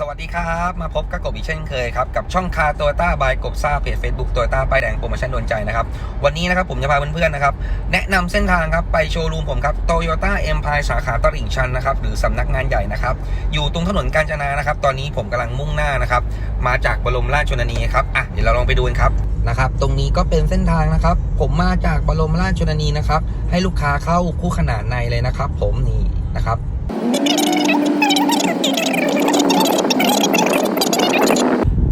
สวัสดีครับ มาพบกับกบอีกเช่นเคยครับ กับช่องคาตัวต้าบายกบซ่าเพจ Facebook ตัวต้าป้ายแดงโปรโมชั่นโดนใจนะครับ วันนี้นะครับผมจะพาเพื่อนๆนะครับ แนะนำเส้นทางครับ ไปโชว์รูมผมครับโตโยต้าเอ็มพายสาขาตลิ่งชันนะครับ หรือสำนักงานใหญ่นะครับ อยู่ตรงถนนกาญจนานะครับ ตอนนี้ผมกำลังมุ่งหน้านะครับ มาจากบรมราชชนนีครับอะเดี๋ยวเราลองไปดูกันครับนะครับ ตรงนี้ก็เป็นเส้นทางนะครับ ผมมาจากบรมราชชนนีนะครับ ให้ลูกค้าเข้าคู่ขนานในเลยนะครับ ผมนี่นะครับ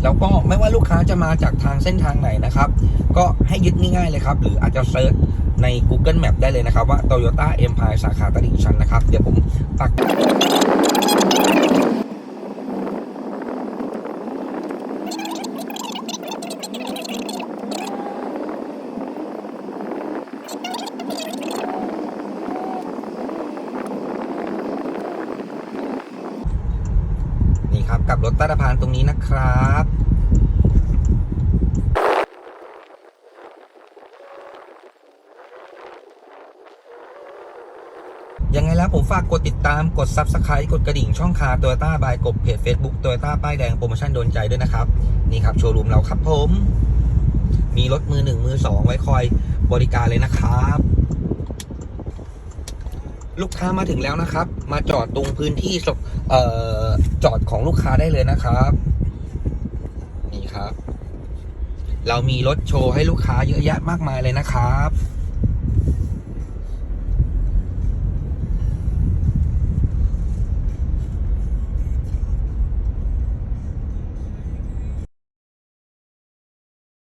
แล้วก็ไม่ว่าลูกค้าจะมาจากทางเส้นทางไหนนะครับ ก็ให้ยึดง่ายๆเลยครับ หรืออาจจะเซิร์ชใน Google Map ได้เลยนะครับ ว่า Toyota Empire สาขาตลิ่งชันนะครับ เดี๋ยวผมตัก นี่ครับ กับรถใต้สะพานตรงนี้นะครับยังไงแล้วผมฝากกดติดตามกด Subscribe กดกระดิ่งช่องคาตัวต้าบายกบเพจ Facebook ตัวต้าป้ายแดงโปรโมชั่นโดนใจด้วยนะครับ นี่ครับ โชว์รูมเราครับผม มีรถมือหนึ่งมือสองไว้คอยบริการเลยนะครับ ลูกค้ามาถึงแล้วนะครับ มาจอดตรงพื้นที่จอด กค้าได้เลยนะครับ นี่ครับ เรามีรถโชว์ให้ลูกค้าเยอะแยะมากมายเลยนะครับ